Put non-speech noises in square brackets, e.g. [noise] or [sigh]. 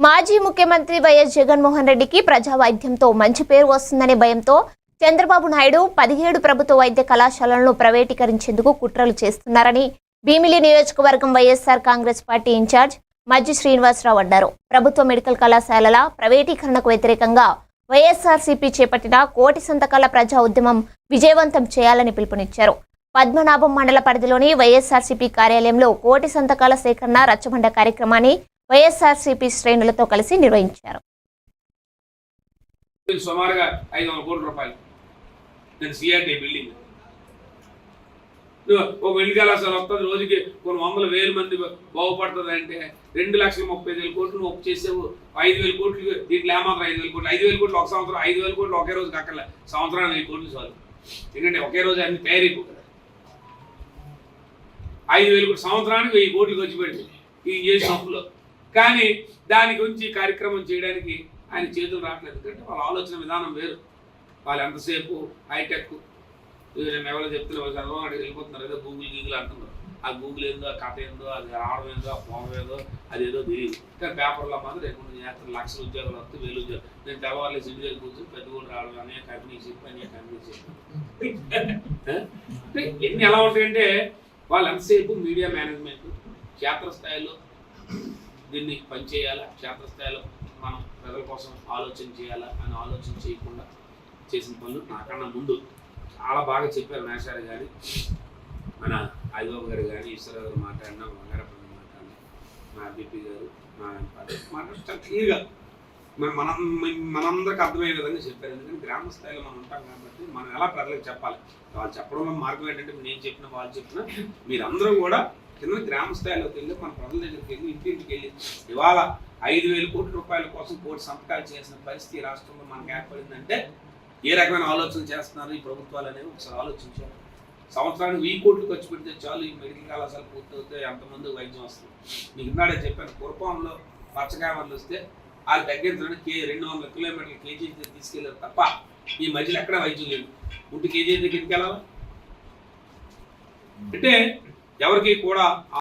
మాజీ ముఖ్యమంత్రి వైఎస్ జగన్మోహన్ రెడ్డికి ప్రజా వైద్యంతో మంచి పేరు వస్తుందనే భయంతో చంద్రబాబు నాయుడు పదిహేడు ప్రభుత్వ వైద్య కళాశాలలను ప్రైవేటీకరించేందుకు కుట్రలు చేస్తున్నారని భీమిలి నియోజకవర్గం YSR Congress party in-charge Majji Srinivasa Rao అన్నారు. ప్రభుత్వ మెడికల్ కళాశాలల ప్రైవేటీకరణకు వ్యతిరేకంగా వైఎస్ఆర్సీపీ చేపట్టిన కోటి సంతకాల ప్రజా ఉద్యమం విజయవంతం చేయాలని పిలుపునిచ్చారు. పద్మనాభం మండల పరిధిలోని వైఎస్ఆర్సీపీ కార్యాలయంలో కోటి సంతకాల సేకరణ రచ్చబండ కార్యక్రమాన్ని వైఎస్ఆర్సీపీ శ్రేణులతో కలిసి నిర్వహించారు. సుమారుగా ఐదు వందల కోట్ల రూపాయలు. నేను సిఆర్టీ బిల్డింగ్. ఒక మెడికల్ సార్ వస్తుంది రోజుకి కొన్ని వందల వేల మంది బాగుపడుతుంది అంటే రెండు లక్షల ముప్పై వేల కోట్లు నువ్వు చేసావు. ఐదు వేల కోట్లు దీంట్లో ఏమాత్రం ఐదు వేల కోట్లు? ఐదు వేల కోట్లు ఒక సంవత్సరం ఐదు వేల కోట్లు ఒకే రోజు కక్కల సంవత్సరానికి వెయ్యి కోట్లు చాలు. ఎందుకంటే ఒకే రోజు అన్ని తయారైపో కదా. ఐదు వేల కోట్లు సంవత్సరానికి వెయ్యి కోట్లు ఖర్చు పెట్టి ఇది చేసిన అప్పులో కానీ దాని గురించి కార్యక్రమం చేయడానికి ఆయన చేతులు రావట్లేదు. ఎందుకంటే వాళ్ళ ఆలోచన విధానం వేరు. వాళ్ళు ఎంతసేపు హైటెక్ నేను ఎవరో చెప్తున్నా వాళ్ళు చదవడం వెళ్ళిపోతున్నారు ఏదో గూగుల్ గీగుల్ అంటున్నారు. ఆ గూగుల్ ఏందో ఆ కథ ఏందో అది రావడం ఏందో ఆ ఫోన్ ఏదో అది ఏదో తెలియదు. కానీ పేపర్లో మాత్రం రేపు చేస్తారు లక్షల ఉద్యోగాలు వస్తే వేలు ఉద్యోగాలు. నేను తెల్లవారులే సిటీ దగ్గర కూర్చొని పెద్ద కూడా రావడం అనేక కంపెనీకి చెప్పి అనేక కంపెనీకి చెప్పి. [laughs] ఎన్ని ఎలా ఉంటాయంటే వాళ్ళు ఎంతసేపు మీడియా మేనేజ్మెంట్ క్షేత్రస్థాయిలో దీన్ని పనిచేయాలా? క్షేత్రస్థాయిలో మనం ప్రజల కోసం ఆలోచన చేయాలా? అని ఆలోచన చేయకుండా చేసిన పనులు నాకన్నా ముందు చాలా బాగా చెప్పారు మేషారి గారి. మన ఆదిబాబు గారు కానీ ఈశ్వర గారు మాట్లాడినా బంగారపల్లి మాట్లాడినా మా బీపీ గారు మా మాట్లాడి క్లియర్గా మన మనం మనందరికి అర్థమయ్యే విధంగా చెప్పారు. ఎందుకంటే గ్రామ స్థాయిలో మనం ఉంటాం కాబట్టి మనం ఎలా ప్రజలకు చెప్పాలి? వాళ్ళు చెప్పడం మార్గం ఏంటంటే నేను చెప్పిన వాళ్ళు చెప్పిన మీరందరూ కూడా కింద గ్రామ స్థాయిలోకి వెళ్ళి మన ప్రజల దగ్గరికి వెళ్ళి ఇంటింటికి వెళ్ళి ఇవాళ ఐదు వేల కోట్ల రూపాయల కోసం కోటి సంతకాలు చేసిన పరిస్థితి ఈ రాష్ట్రంలో మనకు ఏర్పడిందంటే ఏ రకమైన ఆలోచన చేస్తున్నారు? ఈ ప్రభుత్వాలు అనేవి ఒకసారి ఆలోచించారు సంవత్సరానికి వెయ్యి కోట్లు ఖర్చు పెడితే చాలు ఈ మెడికల్ కళాశాల పూర్తవుతే ఎంతమంది వైద్యం వస్తుంది. మీకు ఇందాడే చెప్పాను పచ్చకాయ పచ్చకాయలు వస్తే వాళ్ళు తగ్గించడానికి కే రెండు వందల కిలోమీటర్ల కేజీ తీసుకెళ్ళారు తప్ప ఈ మధ్యలో ఎక్కడ వైద్యం లేదు. ఉంటే కేజీ దగ్గరికి వెళ్ళాలా? అంటే ఎవరికి కూడా